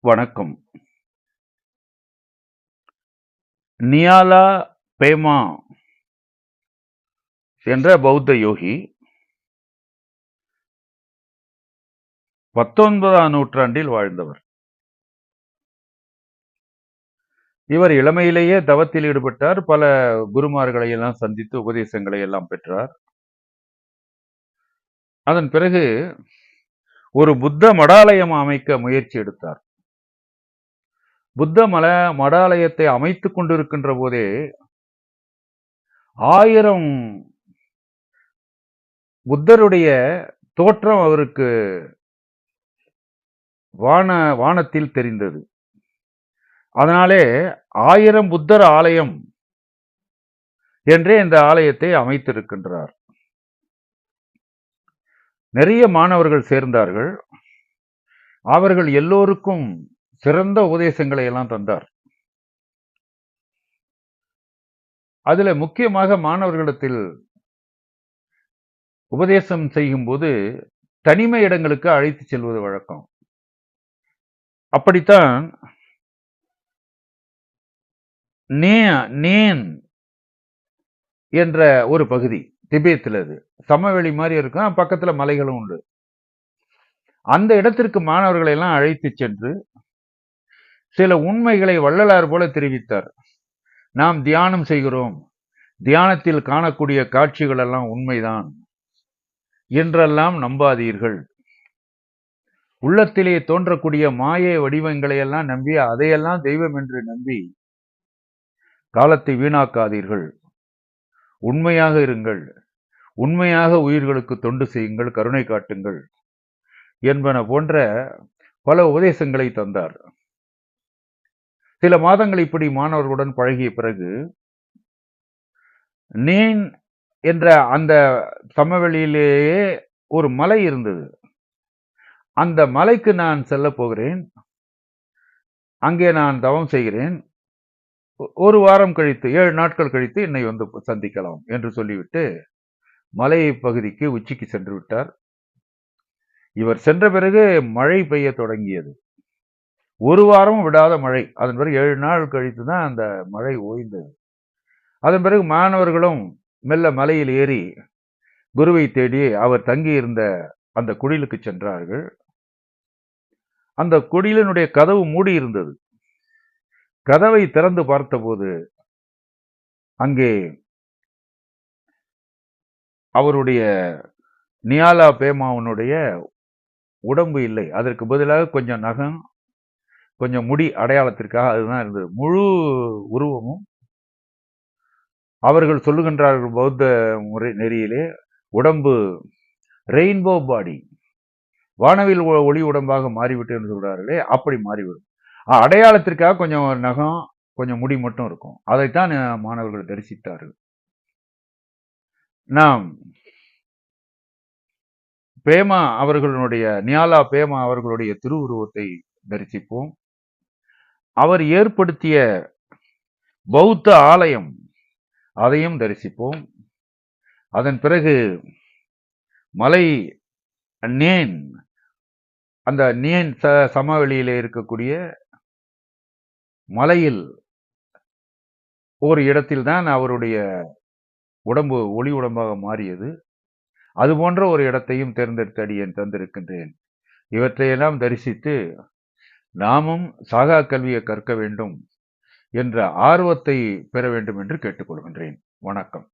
வணக்கம். நியாலா பேமா என்ற பௌத்த யோகி பத்தொன்பதாம் நூற்றாண்டில் வாழ்ந்தவர். இவர் இளமையிலேயே தவத்தில் ஈடுபட்டார். பல குருமார்களை எல்லாம் சந்தித்து உபதேசங்களை எல்லாம் பெற்றார். அதன் பிறகு ஒரு புத்த மடாலயம் அமைக்க முயற்சி எடுத்தார். புத்த மல மடாலயத்தை அமைத்துக் கொண்டிருக்கின்ற போதே ஆயிரம் புத்தருடைய தோற்றம் அவருக்கு வான வானத்தில் தெரிந்தது. அதனாலே ஆயிரம் புத்தர் ஆலயம் என்றே இந்த ஆலயத்தை அமைத்திருக்கின்றார். நிறைய மாணவர்கள் சேர்ந்தார்கள். அவர்கள் எல்லோருக்கும் சிறந்த உபதேசங்களை எல்லாம் தந்தார். அதுல முக்கியமாக மாணவர்களிடத்தில் உபதேசம் செய்யும் போது தனிமை இடங்களுக்கு அழைத்து செல்வது வழக்கம். அப்படித்தான் நே- நேன் என்ற ஒரு பகுதி திபேத்தில் அது. சமவெளி மாதிரி இருக்கும் பக்கத்துல மலைகளும் உண்டு. அந்த இடத்திற்கு மாணவர்களை எல்லாம் அழைத்து சென்று சில உண்மைகளை வள்ளலார் போல தெரிவித்தார். நாம் தியானம் செய்கிறோம். தியானத்தில் காணக்கூடிய காட்சிகள் எல்லாம் உண்மைதான் என்றெல்லாம் நம்பாதீர்கள். உள்ளத்திலே தோன்றக்கூடிய மாய வடிவங்களை எல்லாம் நம்பி அதையெல்லாம் தெய்வம் என்று நம்பி காலத்தை வீணாக்காதீர்கள். உண்மையாக இருங்கள். உண்மையாக உயிர்களுக்கு தொண்டு செய்யுங்கள் கருணை காட்டுங்கள் என்பன போன்ற பல உபதேசங்களை தந்தார். சில மாதங்கள் இப்படி மாணவர்களுடன் பழகிய பிறகு நேன் என்ற அந்த சமவெளியிலேயே ஒரு மலை இருந்தது. அந்த மலைக்கு நான் செல்ல போகிறேன். அங்கே நான் தவம் செய்கிறேன். ஒரு வாரம் கழித்து ஏழு நாட்கள் கழித்து என்னை வந்து சந்திக்கலாம் என்று சொல்லிவிட்டு மலை பகுதிக்கு உச்சிக்கு சென்று விட்டார். இவர் சென்ற பிறகு மழை பெய்ய தொடங்கியது. ஒரு வாரமும் விடாத மழை. அதன் பிறகு ஏழு நாள் கழித்து தான் அந்த மழை ஓய்ந்தது. அதன் பிறகு மாணவர்களும் மெல்ல மலையில் ஏறி குருவை தேடி அவர் தங்கியிருந்த அந்த குடிலுக்கு சென்றார்கள். அந்த குடிலினுடைய கதவு மூடி இருந்தது. கதவை திறந்து பார்த்தபோது அங்கே அவருடைய நியாலா பேமாவனுடைய உடம்பு இல்லை. அதற்கு பதிலாக கொஞ்சம் நகம் கொஞ்சம் முடி அடையாளத்திற்காக அதுதான் இருந்தது. முழு உருவமும் அவர்கள் சொல்லுகின்றார்கள் பௌத்த முறை நெறியிலே உடம்பு ரெயின்போ பாடி வானவில் ஒளி உடம்பாக மாறிவிட்டு என்று சொல்கிறார்களே அப்படி மாறிவிடும். அடையாளத்திற்காக கொஞ்சம் நகம் கொஞ்சம் முடி மட்டும் இருக்கும். அதைத்தான் மாணவர்கள் தரிசித்தார்கள். நாம் பேமா அவர்களுடைய நியாலா பேமா அவர்களுடைய திருவுருவத்தை தரிசிப்போம். அவர் ஏற்படுத்திய பௌத்த ஆலயம் அதையும் தரிசிப்போம். அதன் பிறகு மலை நேன் அந்த நேன் ச சமவெளியில் இருக்கக்கூடிய மலையில் ஒரு இடத்தில்தான் அவருடைய உடம்பு ஒளி உடம்பாக மாறியது. அது போன்ற ஒரு இடத்தையும் தேர்ந்தெடுத்து அடியேன் தந்திருக்கின்றேன். இவற்றையெல்லாம் தரிசித்து நாமும் சாகா கல்வியை கற்க வேண்டும் என்ற ஆர்வத்தை பெற வேண்டும் என்று கேட்டுக்கொள்கின்றேன். வணக்கம்.